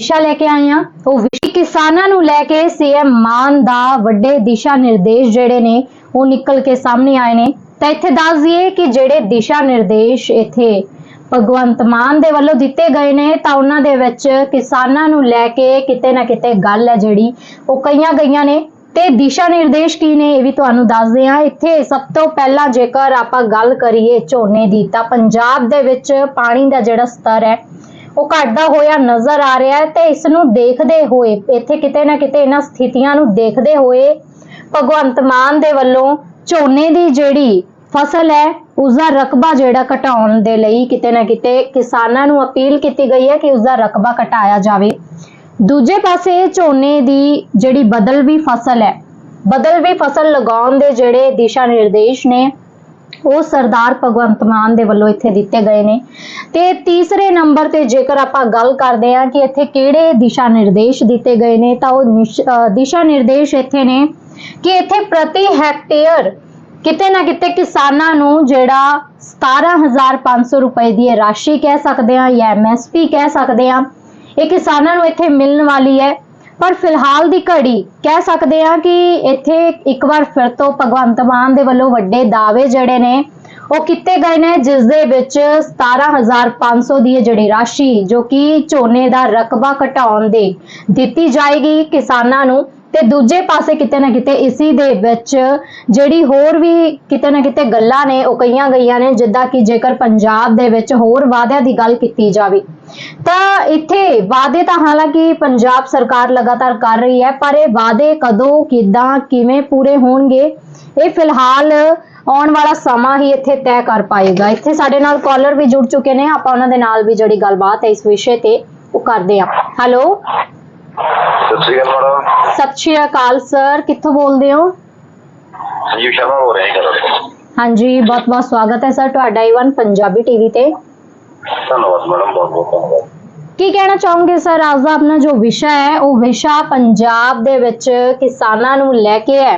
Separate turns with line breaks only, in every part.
ਦਿਸ਼ਾ ਲੈ ਕੇ ਆਏ ਹਾਂ। ਉਹ ਵਿਸ਼ੇ ਕਿਸਾਨਾਂ ਨੂੰ ਲੈ ਕੇ ਸੀਐਮ ਮਾਨ ਦਾ ਵੱਡੇ ਦਿਸ਼ਾ ਨਿਰਦੇਸ਼ ਜਿਹੜੇ ਨੇ, ਉਹ ਨਿਕਲ ਕੇ ਸਾਹਮਣੇ ਆਏ ਨੇ। ਤਾਂ ਇੱਥੇ ਦੱਸ ਦਈਏ ਕਿ ਜਿਹੜੇ ਦਿਸ਼ਾ ਨਿਰਦੇਸ਼ ਇੱਥੇ ਭਗਵੰਤ ਮਾਨ ਦੇ ਵੱਲੋਂ ਦਿੱਤੇ ਗਏ ਨੇ, ਤਾਂ ਉਹਨਾਂ ਦੇ ਵਿੱਚ ਕਿਸਾਨਾਂ ਨੂੰ ਲੈ ਕੇ ਕਿਤੇ ਨਾ ਕਿਤੇ ਗੱਲ ਹੈ ਜਿਹੜੀ, ਉਹ ਕਈਆਂ ਗਈਆਂ ਨੇ। ਤੇ ਦਿਸ਼ਾ ਨਿਰਦੇਸ਼ ਕੀ ਨੇ, ਇਹ ਵੀ ਤੁਹਾਨੂੰ ਦੱਸਦੇ ਹਾਂ ਇੱਥੇ ਸਭ ਤੋਂ ਪਹਿਲਾਂ ਜੇਕਰ ਆਪਾਂ ਗੱਲ ਕਰੀਏ ਝੋਨੇ ਦੀ, ਤਾਂ ਪੰਜਾਬ ਦੇ ਵਿੱਚ ਪਾਣੀ ਦਾ ਜਿਹੜਾ ਸਤਰ ਹੈ ਉਹ ਘਟਦਾ ਹੋਇਆ ਨਜ਼ਰ ਆ ਰਿਹਾ ਹੈ ਤੇ ਇਸ ਨੂੰ ਦੇਖਦੇ ਹੋਏ, ਇੱਥੇ ਕਿਤੇ ਨਾ ਕਿਤੇ ਇਹਨਾਂ ਸਥਿਤੀਆਂ ਨੂੰ ਦੇਖਦੇ ਹੋਏ ਭਗਵੰਤ ਮਾਨ ਦੇ ਵੱਲੋਂ ਝੋਨੇ ਦੀ ਜਿਹੜੀ ਫਸਲ ਹੈ ਉਸ ਦਾ ਰਕਬਾ ਜਿਹੜਾ ਘਟਾਉਣ ਦੇ ਲਈ ਕਿਤੇ ਨਾ ਕਿਤੇ ਕਿਸਾਨਾਂ ਨੂੰ ਅਪੀਲ ਕੀਤੀ ਗਈ ਹੈ ਕਿ ਉਸ ਦਾ ਰਕਬਾ ਘਟਾਇਆ ਜਾਵੇ। ਦੂਜੇ ਪਾਸੇ ਝੋਨੇ ਦੀ ਜਿਹੜੀ ਬਦਲਵੀ ਫਸਲ ਹੈ, ਬਦਲਵੀ ਫਸਲ ਲਗਾਉਣ ਦੇ ਜਿਹੜੇ ਦਿਸ਼ਾ ਨਿਰਦੇਸ਼ ਨੇ ਉਹ ਸਰਦਾਰ ਭਗਵੰਤ ਮਾਨ ਦੇ ਵੱਲੋਂ ਇੱਥੇ ਦਿੱਤੇ ਗਏ ਨੇ। ਤੇ ਤੀਸਰੇ ਨੰਬਰ ਤੇ ਜੇਕਰ ਆਪਾਂ ਗੱਲ ਕਰਦੇ ਹਾਂ ਕਿ ਇੱਥੇ ਕਿਹੜੇ ਦਿਸ਼ਾ ਨਿਰਦੇਸ਼ ਦਿੱਤੇ ਗਏ ਨੇ, ਤਾਂ ਉਹ ਨਿਸ਼- ਦਿਸ਼ਾ ਨਿਰਦੇਸ਼ ਇੱਥੇ ਨੇ ਕਿ ਇੱਥੇ ਪ੍ਰਤੀ ਹੈਕਟੇਅਰ ਕਿਤੇ ਨਾ ਕਿਤੇ ਕਿਸਾਨਾਂ ਨੂੰ ਜਿਹੜਾ 17500 ਰੁਪਏ ਦੀ ਰਾਸ਼ੀ ਕਹਿ ਸਕਦੇ ਆ ਜਾਂ ਐਮਐਸਪੀ ਕਹਿ ਸਕਦੇ ਆ ਇਹ ਕਿਸਾਨਾਂ ਨੂੰ ਇੱਥੇ ਮਿਲਣ ਵਾਲੀ ਹੈ। ਪਰ ਫਿਲਹਾਲ ਦੀ ਘੜੀ ਕਹਿ ਸਕਦੇ ਆ ਕਿ ਇੱਥੇ ਇੱਕ ਵਾਰ ਫਿਰ ਤੋਂ ਭਗਵੰਤ ਮਾਨ ਦੇ ਵੱਲੋਂ ਵੱਡੇ ਦਾਅਵੇ ਜਿਹੜੇ ਨੇ, ਉਹ ਕੀਤੇ ਗਏ ਨੇ ਜਿਸ ਦੇ ਵਿੱਚ 17500 ਦੀ ਜਿਹੜੀ ਰਾਸ਼ੀ, ਜੋ ਕਿ ਝੋਨੇ ਦਾ ਰਕਬਾ ਘਟਾਉਣ ਦੇ ਦਿੱਤੀ ਜਾਏਗੀ ਕਿਸਾਨਾਂ ਨੂੰ ਤੇ ਦੂਜੇ ਪਾਸੇ ਕਿਤੇ ਨਾ ਕਿਤੇ ਇਸੀ ਦੇ ਵਿੱਚ ਜਿਹੜੀ ਹੋਰ ਵੀ ਕਿਤੇ ਨਾ ਕਿਤੇ ਗੱਲਾਂ ਨੇ, ਉਹ ਕਈਆਂ ਗਈਆਂ ਨੇ, ਜਿੱਦਾਂ ਕਿ ਜੇਕਰ ਪੰਜਾਬ ਦੇ ਵਿੱਚ ਹੋਰ ਵਾਅਦਿਆਂ ਦੀ ਗੱਲ ਕੀਤੀ ਜਾਵੇ ਤਾਂ ਇੱਥੇ ਵਾਅਦੇ ਤਾਂ ਹਾਲਾਂਕਿ ਪੰਜਾਬ ਸਰਕਾਰ ਲਗਾਤਾਰ ਕਰ ਰਹੀ ਹੈ ਪਰ ਇਹ ਵਾਅਦੇ ਕਦੋਂ ਕਿੱਦਾਂ ਕਿਵੇਂ ਪੂਰੇ ਹੋਣਗੇ ਇਹ ਫਿਲਹਾਲ ਆਉਣ ਵਾਲਾ ਸਮਾਂ ਹੀ ਇੱਥੇ ਤੈਅ ਕਰ ਪਾਏਗਾ। ਇੱਥੇ ਸਾਡੇ ਨਾਲ ਕਾਲਰ ਵੀ ਜੁੜ ਚੁੱਕੇ ਨੇ ਆਪਾਂ ਉਹਨਾਂ ਦੇ ਨਾਲ ਵੀ ਜਿਹੜੀ ਗੱਲਬਾਤ ਹੈ ਇਸ ਵਿਸ਼ੇ ਤੇ ਉਹ ਕਰਦੇ ਹਾਂ। ਹੈਲੋ
ਸਤਿ ਸ਼੍ਰੀ ਅਕਾਲ
ਸ਼੍ਰੀ ਕਿੱਥੋਂ ਬੋਲਦੇ ਹੋ?
ਸੰਜੀਵ ਸ਼ਰਮਾ ਹੋ ਰਿਹਾ ਹੈ
ਹਾਂਜੀ ਬਹੁਤ ਬਹੁਤ ਸਵਾਗਤ ਹੈ ਸਰ ਤੁਹਾਡਾ ਈਵਨ ਪੰਜਾਬੀ ਟੀਵੀ ਤੇ।
ਧੰਨਵਾਦ ਮੈਡਮ ਬਹੁਤ ਬਹੁਤ ਧੰਨਵਾਦ।
ਕੀ ਕਹਿਣਾ ਚਾਹੋਗੇ ਸਰ? ਅੱਜ ਦਾ ਆਪਣਾ ਜੋ ਵਿਸ਼ਾ ਹੈ ਉਹ ਵਿਸ਼ਾ ਪੰਜਾਬ ਦੇ ਵਿੱਚ ਕਿਸਾਨਾਂ ਨੂੰ ਲੈ ਕੇ ਹੈ।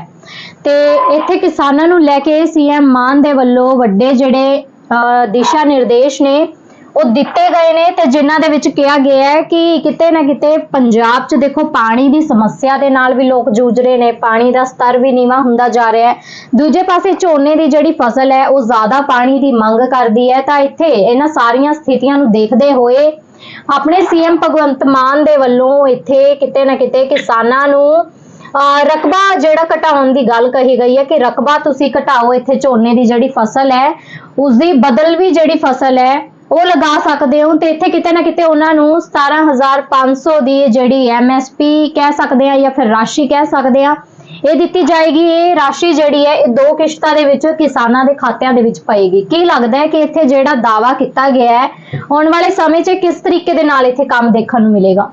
ਤੇ ਇੱਥੇ ਕਿਸਾਨਾਂ ਨੂੰ ਲੈ ਕੇ ਸੀਐਮ ਮਾਨ ਦੇ ਵੱਲੋਂ ਵੱਡੇ ਜਿਹੜੇ ਅਹ, ਦਿਸ਼ਾ ਨਿਰਦੇਸ਼ ਨੇ ਉਹ ਦਿੱਤੇ ਗਏ ਨੇ ਤੇ ਜਿਨ੍ਹਾਂ ਦੇ ਵਿੱਚ ਕਿਹਾ ਗਿਆ ਹੈ ਕਿ ਕਿਤੇ ਨਾ ਕਿਤੇ ਪੰਜਾਬ 'ਚ ਦੇਖੋ ਪਾਣੀ ਦੀ ਸਮੱਸਿਆ ਦੇ ਨਾਲ ਵੀ ਲੋਕ ਜੂਝ ਰਹੇ ਨੇ, ਪਾਣੀ ਦਾ ਸਤਰ ਵੀ ਨੀਵਾਂ ਹੁੰਦਾ ਜਾ ਰਿਹਾ ਹੈ। ਦੂਜੇ ਪਾਸੇ ਝੋਨੇ ਦੀ ਜਿਹੜੀ ਫਸਲ ਹੈ, ਉਹ ਜ਼ਿਆਦਾ ਪਾਣੀ ਦੀ ਮੰਗ ਕਰਦੀ ਹੈ। ਤਾਂ ਇੱਥੇ ਇਹਨਾਂ ਸਾਰੀਆਂ ਸਥਿਤੀਆਂ ਨੂੰ ਦੇਖਦੇ ਹੋਏ ਆਪਣੇ ਸੀਐਮ ਭਗਵੰਤ ਮਾਨ ਦੇ ਵੱਲੋਂ ਇੱਥੇ ਕਿਤੇ ਨਾ ਕਿਤੇ ਕਿਸਾਨਾਂ ਨੂੰ, ਅਹ, ਰਕਬਾ ਜਿਹੜਾ ਘਟਾਉਣ ਦੀ ਗੱਲ ਕਹੀ ਗਈ ਹੈ ਕਿ ਰਕਬਾ ਤੁਸੀਂ ਘਟਾਓ, ਇੱਥੇ ਝੋਨੇ ਦੀ ਜਿਹੜੀ ਫਸਲ ਹੈ ਉਸ ਦੀ ਬਦਲਵੀ ਜਿਹੜੀ ਫਸਲ ਹੈ ਉਹ ਲਗਾ ਸਕਦੇ ਹੋ ਤੇ ਇੱਥੇ ਕਿਤੇ ਨਾ ਕਿਤੇ ਉਹਨਾਂ ਨੂੰ 17500 ਦੀ ਜਿਹੜੀ ਐਮਐਸਪੀ ਕਹਿ ਸਕਦੇ ਆ ਜਾਂ ਫਿਰ ਰਾਸ਼ੀ ਕਹਿ ਸਕਦੇ ਆ ਇਹ ਦਿੱਤੀ ਜਾਏਗੀ। ਇਹ ਰਾਸ਼ੀ ਜਿਹੜੀ ਹੈ ਇਹ ਦੋ ਕਿਸ਼ਤਾਂ ਦੇ ਵਿੱਚ ਕਿਸਾਨਾਂ ਦੇ ਖਾਤਿਆਂ ਦੇ ਵਿੱਚ ਪਏਗੀ। ਕੀ ਲੱਗਦਾ ਹੈ ਕਿ ਇੱਥੇ ਜਿਹੜਾ ਦਾਵਾ ਕੀਤਾ ਗਿਆ ਹੈ ਆਉਣ ਵਾਲੇ ਸਮੇਂ 'ਚ ਕਿਸ ਤਰੀਕੇ ਦੇ ਨਾਲ ਇੱਥੇ ਕੰਮ ਦੇਖਣ ਨੂੰ ਮਿਲੇਗਾ?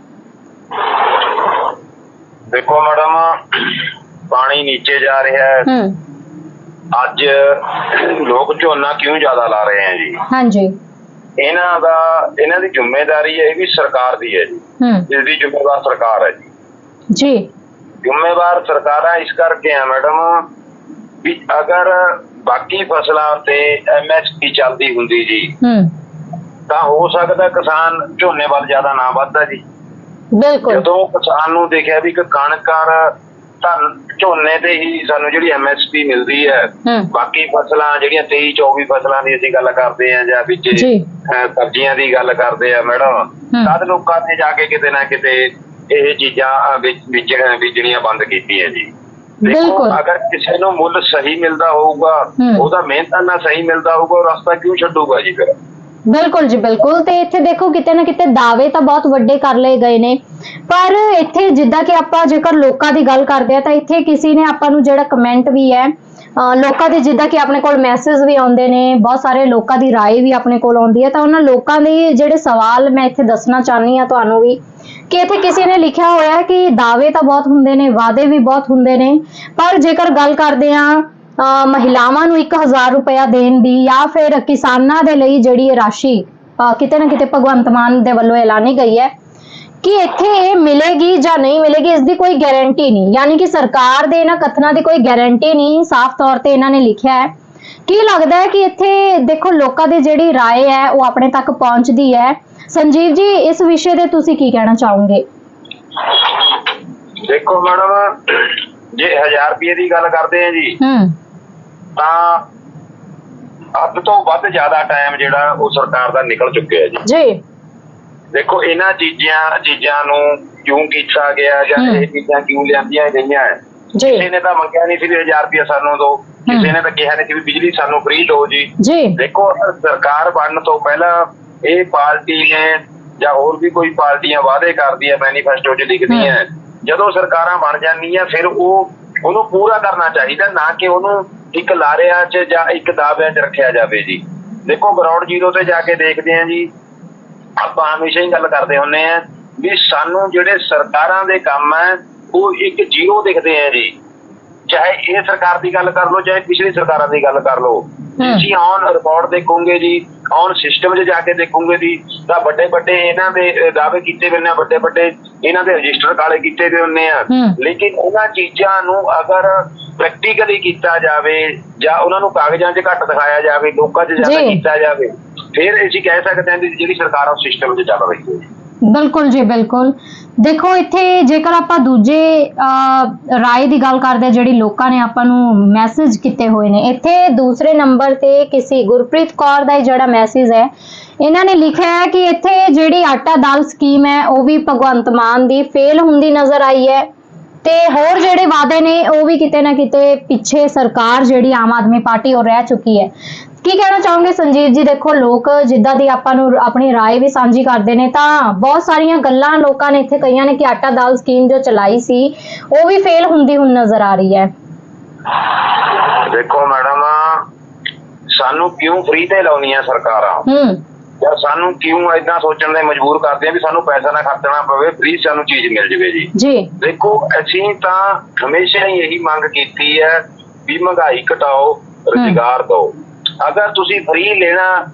ਦੇਖੋ ਮੈਡਮ ਪਾਣੀ ਨੀਚੇ ਜਾ ਰਿਹਾ ਹੈ। ਅੱਜ ਲੋਕ ਝੋਨਾ ਕਿਉਂ ਜ਼ਿਆਦਾ ਲਾ ਰਹੇ ਹੈ ਜੀ?
ਹਾਂਜੀ।
ਇਹਨਾਂ ਦਾ ਇਹਨਾਂ ਦੀ ਜ਼ਿੰਮੇਵਾਰੀ ਹੈ ਇਹ ਵੀ ਸਰਕਾਰ ਦੀ ਹੈ ਜੀ। ਇਸ ਦੀ ਜ਼ਿੰਮੇਵਾਰ ਸਰਕਾਰ ਹੈ ਜੀ।
ਜੀ।
ਜ਼ਿੰਮੇਵਾਰ ਸਰਕਾਰਾਂ ਇਸ ਕਰਕੇ ਆ ਮੈਡਮ ਵੀ ਅਗਰ ਬਾਕੀ ਫਸਲਾਂ ਤੇ ਐਮਐਸਪੀ ਚੱਲਦੀ ਹੁੰਦੀ ਜੀ
ਹੂੰ।
ਤਾਂ ਹੋ ਸਕਦਾ ਕਿਸਾਨ ਝੋਨੇ ਵੱਲ ਜ਼ਿਆਦਾ ਨਾ ਵੱਧਦਾ ਜੀ।
ਬਿਲਕੁਲ।
ਜਦੋਂ ਕਿਸਾਨ ਨੂੰ ਦੇਖਿਆ ਵੀ ਕਿ ਕਣਕਾਰ ਤਾਂ ਝੋਨੇ ਤੇ ਹੀ ਸਾਨੂੰ ਜਿਹੜੀ ਐਮਐਸਪੀ ਮਿਲਦੀ ਹੈ
ਹੂੰ
ਬਾਕੀ ਫਸਲਾਂ ਜਿਹੜੀਆਂ 23 24 ਫਸਲਾਂ ਦੀ ਅਸੀਂ ਗੱਲ ਕਰਦੇ ਆ ਜਾਂ ਵਿੱਚ
ਜੀ
ਅਹ, ਸਬਜ਼ੀਆਂ ਦੀ ਗੱਲ ਕਰਦੇ ਆ ਮੈਡਮ
ਹੂੰ।
ਤਦ ਲੋਕਾਂ ਨੇ ਜਾ ਕੇ ਕਿਤੇ ਨਾ ਕਿਤੇ ਇਹ ਚੀਜ਼ਾਂ ਅਹ, ਵਿੱਚ- ਵਿੱਚ ਬੀਜਣੀਆਂ ਬੰਦ ਕੀਤੀਆਂ ਜੀ ਦੇਖੋ,
ਬਿਲਕੁਲ।
ਅਗਰ ਕਿਸੇ ਨੂੰ ਮੁੱਲ ਸਹੀ ਮਿਲਦਾ ਹੋਊਗਾ
ਹੂੰ।
ਉਹਦਾ ਮਿਹਨਤਾਨਾ ਸਹੀ ਮਿਲਦਾ ਹੋਊਗਾ ਉਹ ਰਸਤਾ ਕਿਉਂ ਛੱਡੂਗਾ ਜੀ ਫਿਰ
ਬਿਲਕੁਲ ਜੀ ਬਿਲਕੁਲ ਤੇ ਇੱਥੇ ਦੇਖੋ ਕਿਤੇ ਨਾ ਕਿਤੇ ਦਾਅਵੇ ਤਾਂ ਬਹੁਤ ਵੱਡੇ ਕਰ ਲਏ ਗਏ ਨੇ ਪਰ ਇੱਥੇ ਜਿੱਦਾਂ ਕਿ ਆਪਾਂ ਜੇਕਰ ਲੋਕਾਂ ਦੀ ਗੱਲ ਕਰਦੇ ਆ ਤਾਂ ਇੱਥੇ ਕਿਸੇ ਨੇ ਆਪਾਂ ਨੂੰ ਜਿਹੜਾ ਕਮੈਂਟ ਵੀ ਹੈ ਅਹ ਲੋਕਾਂ ਦੇ ਜਿੱਦਾਂ ਕਿ ਆਪਣੇ ਕੋਲ ਮੈਸੇਜ ਵੀ ਆਉਂਦੇ ਨੇ ਬਹੁਤ ਸਾਰੇ ਲੋਕਾਂ ਦੀ رائے ਵੀ ਆਪਣੇ ਕੋਲ ਆਉਂਦੀ ਹੈ ਤਾਂ ਉਹਨਾਂ ਲੋਕਾਂ ਦੇ ਜਿਹੜੇ ਸਵਾਲ ਮੈਂ ਇੱਥੇ ਦੱਸਣਾ ਚਾਹਨੀ ਆ ਤੁਹਾਨੂੰ ਵੀ ਕਿ ਇੱਥੇ ਕਿਸੇ ਨੇ ਲਿਖਿਆ ਹੋਇਆ ਹੈ ਕਿ ਦਾਅਵੇ ਤਾਂ ਬਹੁਤ ਹੁੰਦੇ ਨੇ ਵਾਅਦੇ ਵੀ ਬਹੁਤ ਹੁੰਦੇ ਨੇ ਪਰ ਜੇਕਰ ਗੱਲ ਕਰਦੇ ਆ ਅਹ ਮਹਿਲਾਵਾਂ ਨੂੰ 1000 ਰੁਪਇਆ ਦੇਣ ਦੀ ਜਾਂ ਫਿਰ ਕਿਸਾਨਾਂ ਦੇ ਲਈ ਜਿਹੜੀ ਇਹ ਰਾਸ਼ੀ ਅਹ ਕਿਤੇ ਨਾ ਕਿਤੇ ਭਗਵੰਤ ਮਾਨ ਦੇ ਵੱਲੋਂ ਐਲਾਨੀ ਗਈ ਹੈ ਕਿ ਇੱਥੇ ਇਹ ਮਿਲੇਗੀ ਜਾਂ ਨਹੀਂ ਮਿਲੇਗੀ ਇਸ ਦੀ ਕੋਈ ਗਾਰੰਟੀ ਨਹੀਂ ਯਾਨੀ ਕਿ ਸਰਕਾਰ ਦੇ ਇਹਨਾਂ ਕਥਨਾਂ ਦੀ ਕੋਈ ਗਾਰੰਟੀ ਨਹੀਂ ਸਾਫ਼ ਤੌਰ ਤੇ ਇਹਨਾਂ ਨੇ ਲਿਖਿਆ ਹੈ ਕੀ ਲੱਗਦਾ ਹੈ ਕਿ ਇੱਥੇ ਦੇਖੋ ਲੋਕਾਂ ਦੀ ਜਿਹੜੀ رائے ਹੈ ਉਹ ਆਪਣੇ ਤੱਕ ਪਹੁੰਚਦੀ ਹੈ ਸੰਜੀਵ ਜੀ ਇਸ ਵਿਸ਼ੇ ਤੇ ਤੁਸੀਂ ਕੀ ਕਹਿਣਾ ਚਾਹੋਗੇ
ਦੇਖੋ ਮੈਡਮ ਜੇ 1000 ਰੁਪਏ ਦੀ ਗੱਲ ਕਰਦੇ ਆ ਜੀ
ਹੂੰ
ਤਾਂ ਅੱਧ ਤੋਂ ਵੱਧ ਜ਼ਿਆਦਾ ਟਾਈਮ ਜਿਹੜਾ ਉਹ ਸਰਕਾਰ ਦਾ ਨਿਕਲ ਚੁੱਕਿਆ ਜੀ।
ਜੀ।
ਦੇਖੋ ਇਹਨਾਂ ਚੀਜ਼ਾਂ ਚੀਜ਼ਾਂ ਨੂੰ ਕਿਉਂ ਕੀਤਾ ਗਿਆ ਜਾਂ। ਇਹ ਚੀਜ਼ਾਂ ਕਿਉਂ ਲਿਆਂਦੀਆਂ ਗਈਆਂ ਹੈ?
ਜੀ।
ਕਿਸੇ ਨੇ ਤਾਂ ਮੰਗਿਆ ਨਹੀਂ ਸੀ ਵੀ 1000 ਰੁਪਏ ਸਾਨੂੰ ਦਿਓ। ਕਿਸੇ ਨੇ ਤਾਂ ਕਿਹਾ ਨਹੀਂ ਸੀ ਵੀ ਬਿਜਲੀ ਸਾਨੂੰ ਫ੍ਰੀ ਦਿਓ ਜੀ।
ਜੀ।
ਦੇਖੋ ਸਰਕਾਰ ਬਣਨ ਤੋਂ ਪਹਿਲਾਂ ਇਹ ਪਾਰਟੀ ਨੇ ਜਾਂ ਹੋਰ ਵੀ ਕੋਈ ਪਾਰਟੀਆਂ ਵਾਅਦੇ ਕਰਦੀਆਂ ਮੈਨੀਫੈਸਟੋ 'ਚ ਲਿਖਦੀਆਂ ਜਦੋਂ ਸਰਕਾਰਾਂ ਬਣ ਜਾਂਦੀਆਂ ਫਿਰ ਉਹ ਉਹਨੂੰ ਪੂਰਾ ਕਰਨਾ ਚਾਹੀਦਾ ਨਾ ਕਿ ਉਹਨੂੰ ਇੱਕ ਲਾਰਿਆਂ 'ਚ ਜਾਂ ਇੱਕ ਦਾਅਵਿਆਂ 'ਚ ਰੱਖਿਆ ਜਾਵੇ ਜੀ। ਦੇਖੋ ਗਰਾਊਂਡ ਜ਼ੀਰੋ ਤੇ ਜਾ ਕੇ ਦੇਖਦੇ ਆਂ ਜੀ। ਆਪਾਂ ਹਮੇਸ਼ਾ ਹੀ ਗੱਲ ਕਰਦੇ ਹੁੰਨੇ ਆ ਵੀ ਸਾਨੂੰ ਜਿਹੜੇ ਸਰਕਾਰਾਂ ਦੇ ਕੰਮ ਹੈ ਉਹ ਇੱਕ ਜ਼ੀਰੋ ਦਿਖਦੇ ਆ ਜੀ। ਚਾਹੇ ਇਹ ਸਰਕਾਰ ਦੀ ਗੱਲ ਕਰ ਲਓ ਚਾਹੇ ਪਿਛਲੀ ਸਰਕਾਰਾਂ ਦੀ ਗੱਲ ਕਰ ਲਓ। ਤੁਸੀਂ ਔਨ ਰਿਪੋਰਟ ਦੇਖੋਗੇ ਜੀ ਔਨ ਸਿਸਟਮ 'ਚ ਜਾ ਕੇ ਦੇਖੋਗੇ ਜੀ ਤਾਂ ਵੱਡੇ ਵੱਡੇ ਇਹਨਾਂ ਦੇ ਦਾਅਵੇ ਕੀਤੇ ਹੋਏ ਨੇ ਵੱਡੇ ਵੱਡੇ ਇਹਨਾਂ ਦੇ ਰਜਿਸਟਰ ਕਾਲੇ ਕੀਤੇ ਹੋਏ ਹੁੰਨੇ ਆ। ਲੇਕਿਨ ਉਹਨਾਂ ਚੀਜ਼ਾਂ ਨੂੰ ਅਗਰ ਪ੍ਰੈਕਟੀਕਲੀ ਕੀਤਾ ਜਾਵੇ ਜਾਂ ਉਹਨਾਂ ਨੂੰ ਕਾਗਜ਼ਾਂ 'ਚ ਘੱਟ ਦਿਖਾਇਆ ਜਾਵੇ ਲੋਕਾਂ 'ਚ ਜ਼ਿਆਦਾ। ਕੀਤਾ ਜਾਵੇ ਫਿਰ ਅਸੀਂ ਕਹਿ ਸਕਦੇ ਹਾਂ ਵੀ ਜਿਹੜੀ ਸਰਕਾਰ ਆ ਉਹ ਸਿਸਟਮ 'ਚ ਚੱਲ ਰਹੀ ਹੈ।
ਬਿਲਕੁਲ ਜੀ ਬਿਲਕੁਲ। ਦੇਖੋ ਇੱਥੇ ਜੇਕਰ ਆਪਾਂ ਦੂਜੇ ਰਾਏ ਦੀ ਗੱਲ ਕਰਦੇ ਜਿਹੜੀ ਲੋਕਾਂ ਨੇ ਆਪਾਂ ਨੂੰ ਮੈਸੇਜ ਕੀਤੇ ਹੋਏ ਨੇ ਇੱਥੇ ਦੂਸਰੇ ਨੰਬਰ ਤੇ ਕਿਸੇ ਗੁਰਪ੍ਰੀਤ ਕੌਰ ਦਾ ਜਿਹੜਾ ਮੈਸੇਜ ਹੈ ਇਹਨਾਂ ਨੇ ਲਿਖਿਆ ਹੈ ਕਿ ਇੱਥੇ ਜਿਹੜੀ ਆਟਾ ਦਾਲ ਸਕੀਮ ਹੈ ਉਹ ਵੀ ਭਗਵੰਤ ਮਾਨ ਦੀ ਫੇਲ ਹੁੰਦੀ ਨਜ਼ਰ ਆਈ ਹੈ। ਤੇ ਹੋਰ ਜਿਹੜੇ ਵਾਅਦੇ ਨੇ ਉਹ ਵੀ ਕਿਤੇ ਨਾ ਕਿਤੇ ਪਿੱਛੇ ਸਰਕਾਰ ਜਿਹੜੀ ਆਮ ਆਦਮੀ ਪਾਰਟੀ ਉਹ ਰਹਿ ਚੁੱਕੀ ਹੈ ਕੀ ਕਹਿਣਾ ਚਾਹੋਗੇ ਸੰਜੀਵ ਜੀ ਦੇਖੋ ਲੋਕ ਜਿੱਦਾਂ ਦੀ ਆਪਾਂ ਨੂੰ ਆਪਣੀ رائے ਵੀ ਸਾਂਝੀ ਕਰਦੇ ਨੇ ਤਾਂ ਬਹੁਤ ਸਾਰੀਆਂ ਗੱਲਾਂ ਲੋਕਾਂ ਨੇ ਇੱਥੇ ਕਈਆਂ ਨੇ ਕਿ ਆਟਾ ਦਾਲ ਸਕੀਮ ਜੋ ਚਲਾਈ ਸੀ ਉਹ ਵੀ ਫੇਲ ਹੁੰਦੀ ਹੁਣ ਨਜ਼ਰ ਆ ਰਹੀ ਹੈ
ਦੇਖੋ ਮੈਡਮ ਸਾਨੂੰ ਕਿਉਂ ਫ੍ਰੀ ਤੇ ਲਾਉਣੀਆਂ ਸਰਕਾਰਾਂ
ਹੂੰ
ਜਾਂ ਸਾਨੂੰ ਕਿਉਂ ਐਦਾਂ ਸੋਚਣ ਦੇ ਮਜਬੂਰ ਕਰਦੇ ਆ ਵੀ ਸਾਨੂੰ ਪੈਸਾ ਨਾ ਖਰਚਣਾ ਪਵੇ ਫ੍ਰੀ ਸਾਨੂੰ ਚੀਜ਼ ਮਿਲ ਜਵੇ ਜੀ।
ਜੀ।
ਦੇਖੋ ਅਸੀਂ ਤਾਂ ਹਮੇਸ਼ਾ ਹੀ ਇਹੀ ਮੰਗ ਕੀਤੀ ਹੈ ਵੀ ਮਹਿੰਗਾਈ ਘਟਾਓ ਰੁਜ਼ਗਾਰ ਦਿਓ। ਅਗਰ ਤੁਸੀਂ ਫ੍ਰੀ ਲੈਣਾ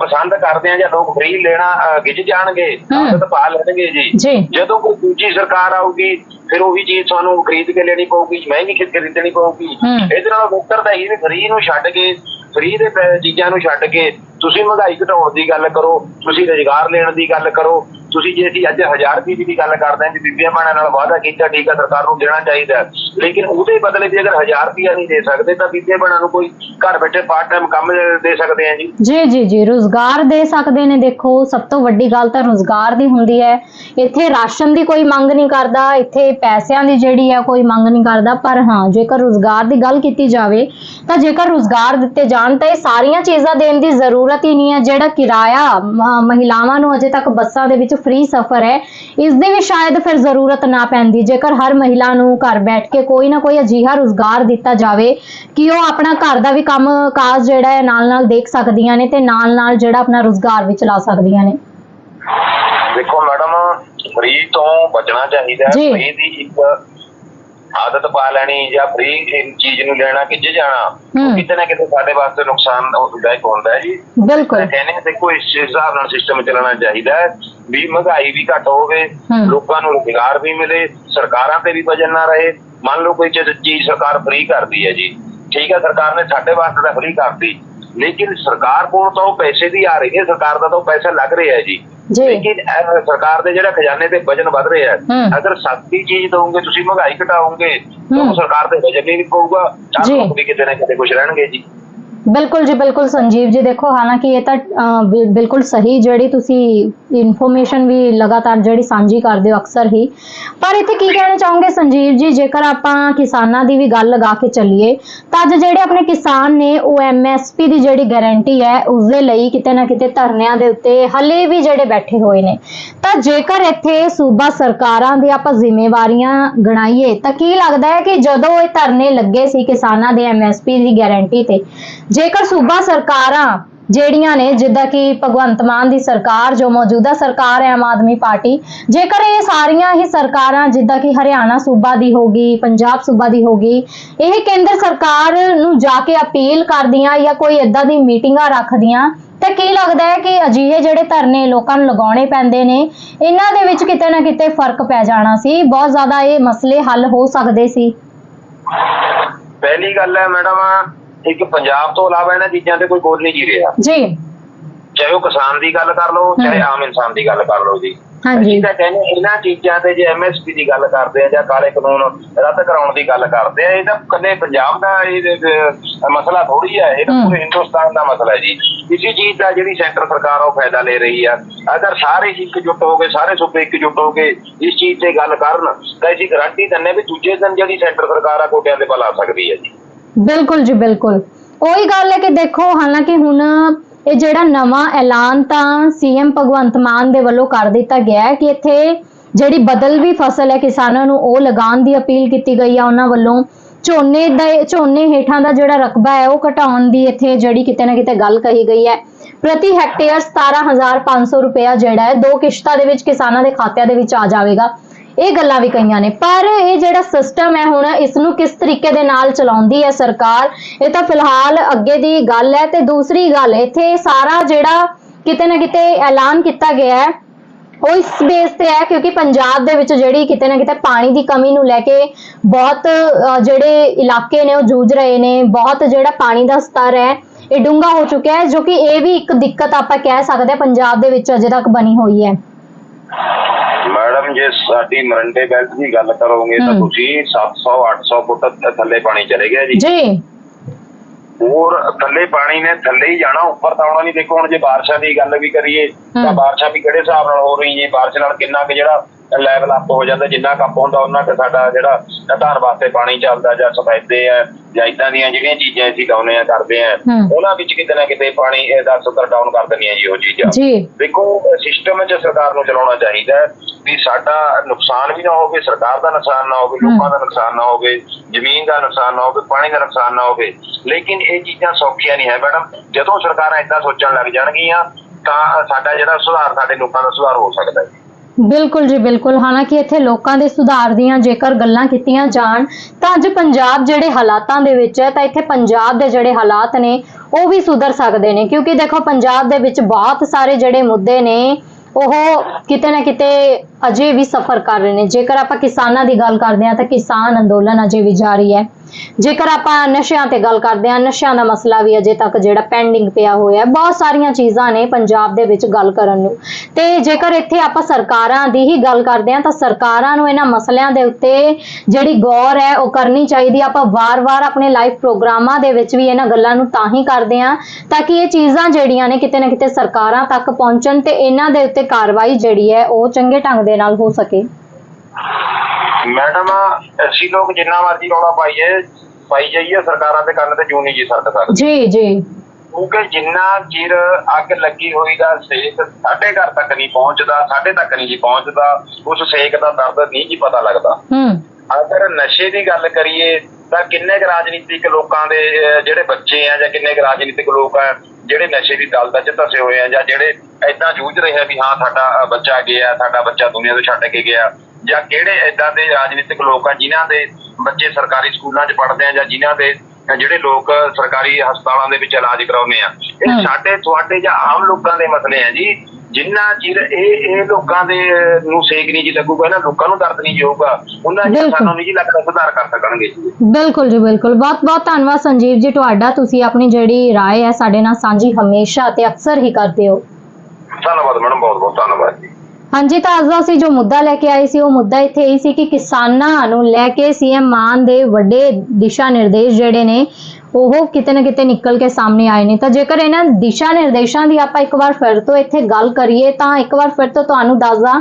ਪਸੰਦ ਕਰਦੇ ਆ ਜਾਂ ਲੋਕ ਫ੍ਰੀ ਲੈਣਾ ਗਿੱਜ ਜਾਣਗੇ। ਆਦਤ ਪਾ ਲੈਣਗੇ ਜੀ। ਜਦੋਂ ਕੋਈ ਦੂਜੀ ਸਰਕਾਰ ਆਊਗੀ ਫਿਰ ਉਹੀ ਚੀਜ਼ ਤੁਹਾਨੂੰ ਖਰੀਦ ਕੇ ਲੈਣੀ ਪਊਗੀ ਮਹਿੰਗੀ ਖਰੀਦ ਖਰੀਦਣੀ ਪਊਗੀ। ਇਹਦੇ ਨਾਲ ਬਿਹਤਰ ਤਾਂ ਇਹ ਵੀ ਫ੍ਰੀ ਨੂੰ ਛੱਡ ਕੇ ਫ੍ਰੀ ਦੇ ਚੀਜ਼ਾਂ ਨੂੰ ਛੱਡ ਕੇ ਤੁਸੀਂ ਮਹਿੰਗਾਈ ਘਟਾਉਣ ਦੀ ਗੱਲ ਕਰੋ ਤੁਸੀਂ ਰੁਜ਼ਗਾਰ ਲੈਣ ਦੀ ਗੱਲ ਕਰੋ ਤੁਸੀਂ ਜੇ ਅਸੀਂ ਅੱਜ 1000 ਰੁਪਏ ਦੀ ਵੀ ਗੱਲ ਕਰਦੇ ਹਾਂ ਵੀ ਬੀਬੀਆਂ ਮਾਣਾ ਨਾਲ ਵਾਅਦਾ ਕੀਤਾ, ਠੀਕ ਹੈ ਸਰਕਾਰ ਨੂੰ ਦੇਣਾ ਚਾਹੀਦਾ ਲੇਕਿਨ ਉਹਦੇ ਬਦਲੇ ਜੇ ਅਗਰ 1000 ਰੁਪਇਆ ਨਹੀਂ ਦੇ ਸਕਦੇ, ਤਾਂ ਬੀਬੀਆਂ ਮਾਣਾ ਨੂੰ ਕੋਈ ਘਰ ਬੈਠੇ ਪਾਰਟ ਟਾਈਮ ਕੰਮ ਦੇ ਸਕਦੇ ਆ ਜੀ।
ਜੀ ਜੀ ਜੀ, ਰੋਜ਼ਗਾਰ ਦੇ ਸਕਦੇ ਨੇ, ਦੇਖੋ, ਸਭ ਤੋਂ ਵੱਡੀ ਗੱਲ ਤਾਂ ਰੋਜ਼ਗਾਰ ਦੀ ਹੁੰਦੀ ਹੈ। ਇੱਥੇ ਰਾਸ਼ਨ ਦੀ ਕੋਈ ਮੰਗ ਨਹੀਂ ਕਰਦਾ, ਇੱਥੇ ਪੈਸਿਆਂ ਦੀ ਜਿਹੜੀ ਹੈ ਕੋਈ ਮੰਗ ਨਹੀਂ ਕਰਦਾ, ਪਰ ਹਾਂ, ਜੇਕਰ ਰੋਜ਼ਗਾਰ ਦੀ ਗੱਲ ਕੀਤੀ ਜਾਵੇ, ਤਾਂ ਜੇਕਰ ਰੋਜ਼ਗਾਰ ਦਿੱਤੇ ਜਾਣ, ਤਾਂ ਇਹ ਸਾਰੀਆਂ ਚੀਜ਼ਾਂ ਦੇਣ ਦੀ ਜ਼ਰੂਰਤ ਹੀ ਨਹੀਂ ਹੈ, ਜਿਹੜਾ ਕਿਰਾਇਆ ਮਹਿਲਾਵਾਂ ਨੂੰ ਅਜੇ ਤੱਕ ਬੱਸਾਂ ਦੇ ਵਿੱਚ ਫ੍ਰੀ ਸਫ਼ਰ ਹੈ ਇਸ ਦੀ ਵੀ ਸ਼ਾਇਦ ਫਿਰ ਜ਼ਰੂਰਤ ਨਾ ਪੈਂਦੀ। ਜੇਕਰ ਹਰ ਮਹਿਲਾ ਨੂੰ ਘਰ ਬੈਠ ਕੇ ਕੋਈ ਨਾ ਕੋਈ ਅਜਿਹਾ ਰੋਜ਼ਗਾਰ ਦਿੱਤਾ ਜਾਵੇ ਕਿ ਉਹ ਆਪਣਾ ਘਰ ਦਾ ਵੀ ਕੰਮ ਕਾਜ ਜਿਹੜਾ ਹੈ ਨਾਲ ਨਾਲ ਦੇਖ ਸਕਦੀਆਂ ਨੇ ਤੇ ਨਾਲ ਨਾਲ ਜਿਹੜਾ ਆਪਣਾ ਰੋਜ਼ਗਾਰ ਵੀ ਚਲਾ ਸਕਦੀਆਂ ਨੇ।
ਦੇਖੋ ਮੈਡਮ ਫ੍ਰੀ ਤੋਂ ਬਚਣਾ ਚਾਹੀਦਾ
ਜੀ।
ਫ੍ਰੀ ਦੀ ਇੱਕ ਆਦਤ ਪਾ ਲੈਣੀ ਜਾਂ ਫ੍ਰੀ ਚੀਜ਼ ਨੂੰ ਲੈਣਾ ਗਿੱਜ ਜਾਣਾ
ਹੂੰ।
ਉਹ ਕਿਤੇ ਨਾ ਕਿਤੇ ਸਾਡੇ ਵਾਸਤੇ ਨੁਕਸਾਨਦਾਇਕ ਹੁੰਦਾ ਹੈ ਜੀ।
ਬਿਲਕੁਲ।
ਕਹਿੰਦੇ ਹਾਂ, ਦੇਖੋ ਇਸ ਹਿਸਾਬ ਨਾਲ ਸਿਸਟਮ ਚੱਲਣਾ ਚਾਹੀਦਾ ਹੈ। ਵੀ ਮਹਿੰਗਾਈ ਵੀ ਘੱਟ ਹੋਵੇ। ਲੋਕਾਂ ਨੂੰ ਰੁਜ਼ਗਾਰ ਵੀ ਮਿਲੇ ਸਰਕਾਰਾਂ ਤੇ ਵੀ ਵਜਨ ਨਾ ਰਹੇ। ਮੰਨ ਲਓ ਕੋਈ ਚੀਜ਼ ਸਰਕਾਰ ਫ੍ਰੀ ਕਰਦੀ ਹੈ ਜੀ। ਠੀਕ ਹੈ ਸਰਕਾਰ ਨੇ ਸਾਡੇ ਵਾਸਤੇ ਤਾਂ ਫ੍ਰੀ ਕਰਤੀ। ਲੇਕਿਨ ਸਰਕਾਰ ਕੋਲ ਤਾਂ ਉਹ ਪੈਸੇ ਦੀ ਆ ਰਹੀ ਹੈ ਸਰਕਾਰ ਦਾ ਤਾਂ ਉਹ ਪੈਸਾ ਲੱਗ ਰਿਹਾ ਹੈ ਜੀ। ਲੇਕਿਨ ਸਰਕਾਰ ਦੇ ਜਿਹੜਾ ਖਜ਼ਾਨੇ ਤੇ ਵਜਨ ਵੱਧ ਰਿਹਾ ਹੈ। ਅਗਰ ਸਸਤੀ ਚੀਜ਼ ਦੋਗੇ ਤੁਸੀਂ ਮਹਿੰਗਾਈ ਘਟਾਓਗੇ ਤਾਂ ਸਰਕਾਰ ਤੇ ਵਜਨ ਨਹੀਂ ਪਊਗਾ
ਜੀ।
ਲੋਕ ਵੀ ਕਿਤੇ ਨਾ ਕਿਤੇ ਕੁਝ ਰਹਿਣਗੇ ਜੀ।
ਬਿਲਕੁਲ ਜੀ, ਬਿਲਕੁਲ ਸੰਜੀਵ ਜੀ, ਦੇਖੋ ਹਾਲਾਂਕਿ ਇਹ ਤਾਂ ਬਿਲਕੁਲ ਸਹੀ ਜਿਹੜੀ ਤੁਸੀਂ ਇਨਫੋਰਮੇਸ਼ਨ ਵੀ ਲਗਾਤਾਰ ਜਿਹੜੀ ਸਾਂਝੀ ਕਰਦੇ ਹੋ ਅਕਸਰ ਹੀ। ਪਰ ਇੱਥੇ ਕੀ ਕਹਿਣਾ ਚਾਹੋਗੇ ਸੰਜੀਵ ਜੀ, ਜੇਕਰ ਆਪਾਂ ਕਿਸਾਨਾਂ ਦੀ ਵੀ ਗੱਲ ਲਗਾ ਕੇ ਚੱਲੀਏ, ਤਾਂ ਅੱਜ ਜਿਹੜੇ ਆਪਣੇ ਕਿਸਾਨ ਨੇ, ਉਹ ਐਮਐਸਪੀ ਦੀ ਜਿਹੜੀ ਗਾਰੰਟੀ ਹੈ ਉਸ ਦੇ ਲਈ ਕਿਤੇ ਨਾ ਕਿਤੇ ਧਰਨਿਆਂ ਦੇ ਉੱਤੇ ਹਲੇ ਵੀ ਜਿਹੜੇ ਬੈਠੇ ਹੋਏ ਨੇ। ਤਾਂ ਜੇਕਰ ਇੱਥੇ ਸੂਬਾ ਸਰਕਾਰਾਂ ਦੀ ਆਪਾਂ ਜ਼ਿੰਮੇਵਾਰੀਆਂ ਗਣਾਈਏ, ਤਾਂ ਕੀ ਲੱਗਦਾ ਹੈ ਕਿ ਜਦੋਂ ਇਹ ਧਰਨੇ ਲੱਗੇ ਸੀ ਕਿਸਾਨਾਂ ਦੇ ਐਮਐਸਪੀ ਦੀ ਗਾਰੰਟੀ ਤੇ ਜੇਕਰ ਸੂਬਾ ਸਰਕਾਰਾਂ ਜਿਹੜੀਆਂ ਨੇ, ਜਿੱਦਾਂ ਕਿ ਭਗਵੰਤ ਮਾਨ ਦੀ ਸਰਕਾਰ, ਜੋ ਮੌਜੂਦਾ ਸਰਕਾਰ ਹੈ ਆਮ ਆਦਮੀ ਪਾਰਟੀ, ਜੇਕਰ ਇਹ ਸਾਰੀਆਂ ਹੀ ਸਰਕਾਰਾਂ, ਜਿੱਦਾਂ ਕਿ ਹਰਿਆਣਾ ਸੂਬਾ ਦੀ ਹੋਗੀ ਪੰਜਾਬ ਸੂਬਾ ਦੀ ਹੋਗੀ ਇਹ ਕੇਂਦਰ ਸਰਕਾਰ ਨੂੰ ਜਾ ਕੇ ਅਪੀਲ ਕਰਦੀਆਂ ਜਾਂ ਕੋਈ ਇਦਾਂ ਦੀ ਮੀਟਿੰਗਾਂ ਰੱਖਦੀਆਂ, ਤਾਂ ਕੀ ਲੱਗਦਾ ਹੈ ਕਿ ਅਜਿਹੇ ਜਿਹੜੇ ਧਰਨੇ ਲੋਕਾਂ ਨੂੰ ਲਗਾਉਣੇ ਪੈਂਦੇ ਨੇ, ਇਹਨਾਂ ਦੇ ਵਿੱਚ ਕਿਤੇ ਨਾ ਕਿਤੇ ਫ਼ਰਕ ਪੈ ਜਾਣਾ ਸੀ, ਬਹੁਤ ਜ਼ਿਆਦਾ ਇਹ ਮਸਲੇ ਹੱਲ ਹੋ ਸਕਦੇ ਸੀ।
ਪਹਿਲੀ ਗੱਲ ਹੈ ਮੈਡਮ ਇੱਕ ਪੰਜਾਬ ਤੋਂ ਇਲਾਵਾ ਇਹਨਾਂ ਚੀਜ਼ਾਂ ਤੇ ਕੋਈ ਬੋਲ ਨਹੀਂ ਜੀ ਰਿਹਾ।
ਜੀ।
ਚਾਹੇ ਉਹ ਕਿਸਾਨ ਦੀ ਗੱਲ ਕਰ ਲਓ ਚਾਹੇ। ਆਮ ਇਨਸਾਨ ਦੀ ਗੱਲ ਕਰ ਲਓ ਜੀ।
ਹਾਂਜੀ।
ਤਾਂ ਕਹਿੰਦੇ ਇਹਨਾਂ ਚੀਜ਼ਾਂ ਤੇ ਜੇ ਐਮਐਸਪੀ ਦੀ ਗੱਲ ਕਰਦੇ ਆ ਜਾਂ ਕਾਲੇ ਕਾਨੂੰਨ ਰੱਦ ਕਰਾਉਣ ਦੀ ਗੱਲ ਕਰਦੇ ਆ ਇਹ ਤਾਂ ਕੱਲੇ ਪੰਜਾਬ ਦਾ ਇਹ ਮਸਲਾ ਥੋੜੀ ਹੈ ਇਹ ਤਾਂ। ਪੂਰੇ ਹਿੰਦੁਸਤਾਨ ਦਾ ਮਸਲਾ ਹੈ ਜੀ। ਕਿਸੇ ਚੀਜ਼ ਦਾ ਜਿਹੜੀ ਸੈਂਟਰ ਸਰਕਾਰ ਆ ਉਹ ਫਾਇਦਾ ਲੈ ਰਹੀ ਆ। ਅਗਰ ਸਾਰੇ ਇਕਜੁੱਟ ਹੋ ਗਏ ਸਾਰੇ ਸੂਬੇ ਇਕਜੁੱਟ ਹੋ ਕੇ ਇਸ ਚੀਜ਼ ਤੇ ਗੱਲ ਕਰਨ ਤਾਂ ਅਸੀਂ ਗਾਰੰਟੀ ਦਿੰਨੇ ਵੀ ਦੂਜੇ ਦਿਨ ਜਿਹੜੀ ਸੈਂਟਰ ਸਰਕਾਰ ਆ ਕੋਟਿਆਂ ਦੇ ਪਾ ਸਕਦੀ ਹੈ ਜੀ।
ਬਿਲਕੁਲ ਜੀ, ਬਿਲਕੁਲ। ਉਹੀ ਗੱਲ ਹੈ ਕਿ ਦੇਖੋ, ਹਾਲਾਂਕਿ ਹੁਣ ਇਹ ਜਿਹੜਾ ਨਵਾਂ ਐਲਾਨ ਤਾਂ ਸੀਐਮ ਭਗਵੰਤ ਮਾਨ ਦੇ ਵੱਲੋਂ ਕਰ ਦਿੱਤਾ ਗਿਆ ਹੈ ਕਿ ਇੱਥੇ ਜਿਹੜੀ ਬਦਲਵੀ ਫਸਲ ਹੈ, ਕਿਸਾਨਾਂ ਨੂੰ ਉਹ ਲਗਾਉਣ ਦੀ ਅਪੀਲ ਕੀਤੀ ਗਈ ਆ, ਉਹਨਾਂ ਵੱਲੋਂ ਝੋਨੇ ਦਾ ਝੋਨੇ ਹੇਠਾਂ ਦਾ ਜਿਹੜਾ ਰਕਬਾ ਹੈ, ਉਹ ਘਟਾਉਣ ਦੀ ਇੱਥੇ ਜਿਹੜੀ ਕਿਤੇ ਨਾ ਕਿਤੇ ਗੱਲ ਕਹੀ ਗਈ ਹੈ। ਪ੍ਰਤੀ ਹੈਕਟੇਅਰ 17500 ਰੁਪਇਆ ਜਿਹੜਾ ਹੈ, ਦੋ ਕਿਸ਼ਤਾਂ ਦੇ ਵਿੱਚ ਕਿਸਾਨਾਂ ਦੇ ਖਾਤਿਆਂ ਦੇ ਵਿੱਚ ਆ ਜਾਵੇਗਾ। ਇਹ ਗੱਲਾਂ ਵੀ ਕਹੀਆਂ ਨੇ। ਪਰ ਇਹ ਜਿਹੜਾ ਸਿਸਟਮ ਹੈ ਹੁਣ ਇਸ ਨੂੰ ਕਿਸ ਤਰੀਕੇ ਦੇ ਨਾਲ ਚਲਾਉਂਦੀ ਹੈ ਸਰਕਾਰ, ਇਹ ਤਾਂ ਫਿਲਹਾਲ ਅੱਗੇ ਦੀ ਗੱਲ ਹੈ ਤੇ ਦੂਸਰੀ ਗੱਲ, ਇੱਥੇ ਸਾਰਾ ਜਿਹੜਾ ਕਿਤੇ ਨਾ ਕਿਤੇ ਐਲਾਨ ਕੀਤਾ ਗਿਆ ਹੈ, ਉਹ ਇਸ ਬੇਸ ਤੇ ਹੈ ਕਿਉਂਕਿ ਪੰਜਾਬ ਦੇ ਵਿੱਚ ਜਿਹੜੀ ਕਿਤੇ ਨਾ ਕਿਤੇ ਪਾਣੀ ਦੀ ਕਮੀ ਨੂੰ ਲੈ ਕੇ ਬਹੁਤ ਜਿਹੜੇ ਇਲਾਕੇ ਨੇ, ਉਹ ਜੂਝ ਰਹੇ ਨੇ, ਬਹੁਤ ਜਿਹੜਾ ਪਾਣੀ ਦਾ ਸਤਰ ਹੈ, ਇਹ ਡੂੰਘਾ ਹੋ ਚੁੱਕਿਆ ਹੈ, ਜੋ ਕਿ ਇਹ ਵੀ ਇੱਕ ਦਿੱਕਤ ਆਪਾਂ ਕਹਿ ਸਕਦੇ ਹਾਂ ਪੰਜਾਬ ਦੇ ਵਿੱਚ ਅਜੇ ਤੱਕ ਬਣੀ ਹੋਈ ਹੈ।
ਮੈਡਮ ਜੇ ਸਾਡੀ ਮਰੰਡੇ ਬੈਲਟ ਦੀ ਗੱਲ ਕਰੋਗੇ ਤਾਂ
ਹਮ।
ਤੁਸੀਂ 700 800 ਫੁੱਟ ਥੱਲੇ ਪਾਣੀ ਚਲੇ ਗਿਆ ਜੀ
ਜੀ
ਹੋਰ ਥੱਲੇ ਪਾਣੀ ਨੇ ਥੱਲੇ ਹੀ ਜਾਣਾ ਉੱਪਰ ਤਾਂ ਆਉਣਾ ਨਹੀਂ ਦੇਖੋ ਹੁਣ ਜੇ ਬਾਰਿਸ਼ਾਂ ਦੀ ਗੱਲ ਵੀ ਕਰੀਏ ਤਾਂ
ਹਮ।
ਬਾਰਿਸ਼ਾਂ ਵੀ ਕਿਹੜੇ ਹਿਸਾਬ ਨਾਲ ਹੋ ਰਹੀ ਜੀ ਬਾਰਿਸ਼ ਨਾਲ ਕਿੰਨਾ ਕੁ ਜਿਹੜਾ ਲੈਵਲ ਅਪ ਹੋ ਜਾਂਦਾ ਜਿੰਨਾ ਕੱਪ ਹੁੰਦਾ ਉਹਨਾਂ ਕੁ ਸਾਡਾ ਜਿਹੜਾ ਧਾਨ ਵਾਸਤੇ ਪਾਣੀ ਚੱਲਦਾ ਜਾਂ ਸਫੈਦੇ ਆ ਜਾਂ ਇਦਾਂ ਦੀਆਂ ਜਿਹੜੀਆਂ ਚੀਜ਼ਾਂ ਅਸੀਂ ਲਾਉਂਦੇ ਆ ਕਰਦੇ ਆ। ਉਹਨਾਂ ਵਿੱਚ ਕਿਤੇ ਨਾ ਕਿਤੇ ਪਾਣੀ ਇਹਦਾ ਸੁਤਰ ਡਾਊਨ ਕਰ ਦਿੰਦੀਆਂ ਜੀ ਉਹ ਚੀਜ਼ਾਂ।
ਜੀ।
ਦੇਖੋ ਸਿਸਟਮ 'ਚ ਸਰਕਾਰ ਨੂੰ ਚਲਾਉਣਾ ਚਾਹੀਦਾ ਵੀ ਸਾਡਾ ਨੁਕਸਾਨ ਵੀ ਨਾ ਹੋਵੇ ਸਰਕਾਰ ਦਾ ਨੁਕਸਾਨ ਨਾ ਹੋਵੇ ਲੋਕਾਂ ਦਾ ਨੁਕਸਾਨ ਨਾ ਹੋਵੇ ਜ਼ਮੀਨ ਦਾ ਨੁਕਸਾਨ ਨਾ ਹੋਵੇ ਪਾਣੀ ਦਾ ਨੁਕਸਾਨ ਨਾ ਹੋਵੇ। ਲੇਕਿਨ ਇਹ ਚੀਜ਼ਾਂ ਸੌਖੀਆਂ ਨਹੀਂ ਹੈ ਮੈਡਮ। ਜਦੋਂ ਸਰਕਾਰਾਂ ਏਦਾਂ ਸੋਚਣ ਲੱਗ ਜਾਣਗੀਆਂ ਤਾਂ ਸਾਡਾ ਜਿਹੜਾ ਸੁਧਾਰ ਸਾਡੇ ਲੋਕਾਂ ਦਾ ਸੁਧਾਰ ਹੋ ਸਕਦਾ ਹੈ।
ਬਿਲਕੁਲ ਜੀ, ਬਿਲਕੁਲ। ਹਾਲਾਂਕਿ ਇੱਥੇ ਲੋਕਾਂ ਦੇ ਸੁਧਾਰ ਦੀਆਂ ਜੇਕਰ ਗੱਲਾਂ ਕੀਤੀਆਂ ਜਾਣ, ਤਾਂ ਅੱਜ ਪੰਜਾਬ ਜਿਹੜੇ ਹਾਲਾਤਾਂ ਦੇ ਵਿੱਚ ਹੈ, ਤਾਂ ਇੱਥੇ ਪੰਜਾਬ ਦੇ ਜਿਹੜੇ ਹਾਲਾਤ ਨੇ, ਉਹ ਵੀ ਸੁਧਰ ਸਕਦੇ ਨੇ। ਕਿਉਂਕਿ ਦੇਖੋ, ਪੰਜਾਬ ਦੇ ਵਿੱਚ ਬਹੁਤ ਸਾਰੇ ਜਿਹੜੇ ਮੁੱਦੇ ਨੇ, ਉਹ ਕਿਤੇ ਨਾ ਕਿਤੇ ਅਜੇ ਵੀ ਸਫਰ ਕਰ ਰਹੇ ਨੇ। ਜੇਕਰ ਆਪਾਂ ਕਿਸਾਨਾਂ ਦੀ ਗੱਲ ਕਰਦੇ ਹਾਂ, ਤਾਂ ਕਿਸਾਨ ਅੰਦੋਲਨ ਅਜੇ ਵੀ ਜਾਰੀ ਹੈ। ਜੇਕਰ ਆਪਾਂ ਨਸ਼ਿਆਂ ਤੇ ਗੱਲ ਕਰਦੇ ਹਾਂ, ਨਸ਼ਿਆਂ ਦਾ ਮਸਲਾ ਵੀ ਅਜੇ ਤੱਕ ਜਿਹੜਾ ਪੈਂਡਿੰਗ ਪਿਆ ਹੋਇਆ ਬਹੁਤ ਸਾਰੀਆਂ ਚੀਜ਼ਾਂ ਨੇ ਪੰਜਾਬ ਦੇ ਵਿੱਚ ਗੱਲ ਕਰਨ ਨੂੰ ਤੇ ਜੇਕਰ ਇੱਥੇ ਆਪਾਂ ਸਰਕਾਰਾਂ ਦੀ ਹੀ ਗੱਲ ਕਰਦੇ ਹਾਂ, ਤਾਂ ਸਰਕਾਰਾਂ ਨੂੰ ਇਹਨਾਂ ਮਸਲਿਆਂ ਦੇ ਉੱਤੇ ਜਿਹੜੀ ਗੌਰ ਹੈ, ਉਹ ਕਰਨੀ ਚਾਹੀਦੀ ਹੈ। ਆਪਾਂ ਵਾਰ-ਵਾਰ ਆਪਣੇ ਲਾਈਵ ਪ੍ਰੋਗਰਾਮਾਂ ਦੇ ਵਿੱਚ ਵੀ ਇਹਨਾਂ ਗੱਲਾਂ ਨੂੰ ਤਾਂ ਹੀ ਕਰਦੇ ਹਾਂ, ਤਾਂ ਕਿ ਇਹ ਚੀਜ਼ਾਂ ਜਿਹੜੀਆਂ ਨੇ ਕਿਤੇ ਨਾ ਕਿਤੇ ਸਰਕਾਰਾਂ ਤੱਕ ਪਹੁੰਚਣ ਤੇ ਇਹਨਾਂ ਦੇ ਉੱਤੇ ਕਾਰਵਾਈ ਜਿਹੜੀ ਹੈ, ਉਹ ਚੰਗੇ ਢੰਗ ਦੇ ਨਾਲ ਹੋ ਸਕੇ
ਮੈਡਮ ਅਸੀਂ ਲੋਕ ਜਿੰਨਾ ਮਰਜ਼ੀ ਰੌਲਾ ਪਾਈਏ ਪਾਈ ਜਾਈਏ ਸਰਕਾਰਾਂ ਦੇ ਕੰਨ ਤੇ ਜੂ ਨਹੀਂ ਜੀ ਸਰਕ ਸਕਦੀ।
ਜੀ ਜੀ।
ਕਿਉਂਕਿ ਜਿੰਨਾ ਚਿਰ ਅੱਗ ਲੱਗੀ ਹੋਈ ਦਾ ਸੇਕ ਸਾਡੇ ਘਰ ਤੱਕ ਨਹੀਂ ਪਹੁੰਚਦਾ ਸਾਡੇ ਤੱਕ ਨਹੀਂ ਜੀ ਪਹੁੰਚਦਾ ਉਸ ਸੇਕ ਦਾ ਦਰਦ ਨਹੀਂ ਜੀ ਪਤਾ ਲੱਗਦਾ।
ਹੂੰ।
ਅਗਰ ਨਸ਼ੇ ਦੀ ਗੱਲ ਕਰੀਏ ਤਾਂ ਕਿੰਨੇ ਕੁ ਰਾਜਨੀਤਿਕ ਲੋਕਾਂ ਦੇ ਜਿਹੜੇ ਬੱਚੇ ਆ ਜਾਂ ਕਿੰਨੇ ਕੁ ਰਾਜਨੀਤਿਕ ਲੋਕ ਆ ਜਿਹੜੇ ਨਸ਼ੇ ਦੀ ਦਲਦਲ 'ਚ ਧਸੇ ਹੋਏ ਆ ਜਾਂ ਜਿਹੜੇ ਐਦਾਂ ਜੂਝ ਰਹੇ ਆ ਵੀ ਹਾਂ ਸਾਡਾ ਬੱਚਾ ਗਿਆ ਸਾਡਾ ਬੱਚਾ ਦੁਨੀਆ ਤੋਂ ਛੱਡ ਕੇ ਗਿਆ ਜਾਂ ਕਿਹੜੇ ਐਦਾਂ ਦੇ ਰਾਜਨੀਤਿਕ ਲੋਕ ਆ ਜਿਨ੍ਹਾਂ ਦੇ ਬੱਚੇ ਸਰਕਾਰੀ ਸਕੂਲਾਂ 'ਚ ਪੜ੍ਹਦੇ ਆ ਜਾਂ ਜਿਨ੍ਹਾਂ ਦੇ ਅਹ, ਜਿਹੜੇ ਲੋਕ ਸਰਕਾਰੀ ਹਸਪਤਾਲਾਂ ਦੇ ਵਿੱਚ ਇਲਾਜ ਕਰਾਉਂਦੇ ਆ ਇਹ
ਹਮ।
ਸਾਡੇ ਤੁਹਾਡੇ ਜਾਂ ਆਮ ਲੋਕਾਂ ਦੇ ਮਸਲੇ ਆ ਜੀ ਜਿੰਨਾ ਚਿਰ ਇਹ ਇਹ ਲੋਕਾਂ ਦੇ ਅਹ, ਨੂੰ ਸੇਕ ਨਹੀਂ ਜੀ ਲੱਗੂਗਾ ਨਾ ਲੋਕਾਂ ਨੂੰ ਦਰਦ ਨਹੀਂ ਜੀ ਹੋਊਗਾ ਉਹਨਾਂ ਚਿਰ
ਬਿਲਕੁਲ।
ਸਾਨੂੰ ਨਹੀਂ ਜੀ ਲੱਗਦਾ ਸੁਧਾਰ ਕਰ ਸਕਣਗੇ ਜੀ
ਬਿਲਕੁਲ ਜੀ ਬਿਲਕੁਲ ਬਹੁਤ ਬਹੁਤ ਧੰਨਵਾਦ ਸੰਜੀਵ ਜੀ ਤੁਹਾਡਾ ਤੁਸੀਂ ਆਪਣੀ ਜਿਹੜੀ رائے ਹੈ ਸਾਡੇ ਨਾਲ ਸਾਂਝੀ ਹਮੇਸ਼ਾ ਤੇ ਅਕਸਰ ਹੀ ਕਰਦੇ ਹੋ
ਧੰਨਵਾਦ ਮੈਡਮ ਬਹੁਤ ਬਹੁਤ ਧੰਨਵਾਦ ਜੀ
ਹਾਂਜੀ, ਤਾਂ ਅੱਜ ਦਾ ਅਸੀਂ ਜੋ ਮੁੱਦਾ ਲੈ ਕੇ ਆਏ ਸੀ, ਉਹ ਮੁੱਦਾ ਇੱਥੇ ਇਹ ਸੀ ਕਿ ਕਿਸਾਨਾਂ ਨੂੰ ਲੈ ਕੇ ਸੀਐਮ ਮਾਨ ਦੇ ਵੱਡੇ ਦਿਸ਼ਾ ਨਿਰਦੇਸ਼ ਜਿਹੜੇ ਨੇ, ਉਹ ਕਿਤੇ ਨਾ ਕਿਤੇ ਨਿਕਲ ਕੇ ਸਾਹਮਣੇ ਆਏ ਨੇ। ਤਾਂ ਜੇਕਰ ਇਹਨਾਂ ਦਿਸ਼ਾ ਨਿਰਦੇਸ਼ਾਂ ਦੀ ਆਪਾਂ ਇੱਕ ਵਾਰ ਫਿਰ ਤੋਂ ਇੱਥੇ ਗੱਲ ਕਰੀਏ, ਤਾਂ ਇੱਕ ਵਾਰ ਫਿਰ ਤੋਂ ਤੁਹਾਨੂੰ ਦੱਸਦਾ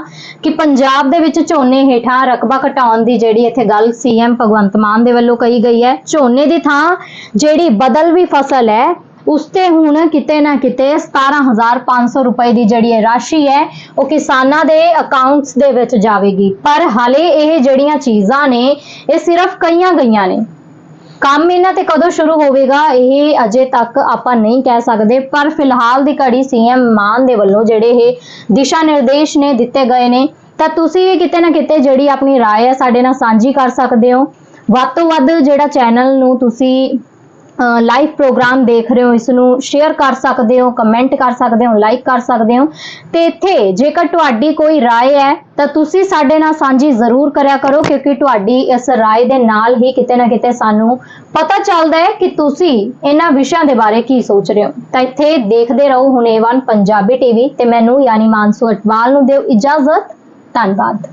ਕਿ ਪੰਜਾਬ ਦੇ ਵਿੱਚ ਝੋਨੇ ਹੇਠਾਂ ਰਕਬਾ ਘਟਾਉਣ ਦੀ ਜਿਹੜੀ ਇੱਥੇ ਗੱਲ ਸੀਐਮ ਭਗਵੰਤ ਮਾਨ ਦੇ ਵੱਲੋਂ ਕਹੀ ਗਈ ਹੈ, ਝੋਨੇ ਦੀ ਥਾਂ ਜਿਹੜੀ ਬਦਲ ਵੀ ਫਸਲ ਹੈ ਉਸ ਤੇ ਹੁਣ ਕਿਤੇ ਨਾ ਕਿਤੇ 17500 ਰੁਪਏ ਦੀ ਜਿਹੜੀ ਇਹ ਰਾਸ਼ੀ ਹੈ ਉਹ ਕਿਸਾਨਾਂ ਦੇ ਅਕਾਊਂਟਸ ਦੇ ਵਿੱਚ ਜਾਵੇਗੀ ਪਰ ਹਾਲੇ ਇਹ ਜਿਹੜੀਆਂ ਚੀਜ਼ਾਂ ਨੇ ਇਹ ਸਿਰਫ ਕਈਆਂ ਗਈਆਂ ਨੇ ਕੰਮ ਇਹਨਾਂ ਤੇ ਕਦੋਂ ਸ਼ੁਰੂ ਹੋਵੇਗਾ ਇਹ ਅਜੇ ਤੱਕ ਆਪਾਂ ਨਹੀਂ ਕਹਿ ਸਕਦੇ ਪਰ ਫਿਲਹਾਲ ਦੀ ਘੜੀ ਸੀਐਮ ਮਾਨ ਦੇ ਵੱਲੋਂ ਜਿਹੜੇ ਇਹ ਦਿਸ਼ਾ ਨਿਰਦੇਸ਼ ਨੇ ਦਿੱਤੇ ਗਏ ਨੇ ਤਾਂ ਤੁਸੀਂ ਵੀ ਕਿਤੇ ਨਾ ਕਿਤੇ ਜਿਹੜੀ ਆਪਣੀ رائے ਹੈ ਸਾਡੇ ਨਾਲ ਸਾਂਝੀ ਕਰ ਸਕਦੇ ਹੋ ਵੱਧ ਤੋਂ ਵੱਧ ਜਿਹੜਾ ਚੈਨਲ ਨੂੰ ਤੁਸੀਂ ਲਾਈਵ ਪ੍ਰੋਗਰਾਮ ਦੇਖ ਰਹੇ ਹੋ ਇਸ ਨੂੰ ਸ਼ੇਅਰ ਕਰ ਸਕਦੇ ਹੋ ਕਮੈਂਟ ਕਰ ਸਕਦੇ ਹੋ ਲਾਈਕ ਕਰ ਸਕਦੇ ਹੋ ਤੇ ਇੱਥੇ ਜੇਕਰ ਤੁਹਾਡੀ ਕੋਈ رائے ਹੈ ਤਾਂ ਤੁਸੀਂ ਸਾਡੇ ਨਾਲ ਸਾਂਝੀ ਜ਼ਰੂਰ ਕਰਿਆ ਕਰੋ ਕਿਉਂਕਿ ਤੁਹਾਡੀ ਇਸ رائے ਦੇ ਨਾਲ ਹੀ ਕਿਤੇ ਨਾ ਕਿਤੇ ਸਾਨੂੰ ਪਤਾ ਚੱਲਦਾ ਹੈ ਕਿ ਤੁਸੀਂ ਇਹਨਾਂ ਵਿਸ਼ਿਆਂ ਦੇ ਬਾਰੇ ਕੀ ਸੋਚ ਰਹੇ ਹੋ ਤਾਂ ਇੱਥੇ ਦੇਖਦੇ ਰਹੋ ਹੁਣੇ ਵਨ ਪੰਜਾਬੀ ਟੀਵੀ ਤੇ ਮੈਨੂੰ ਯਾਨੀ ਮਾਨਸੂ ਅਟਵਾਲ ਨੂੰ ਦਿਓ ਇਜਾਜ਼ਤ ਧੰਨਵਾਦ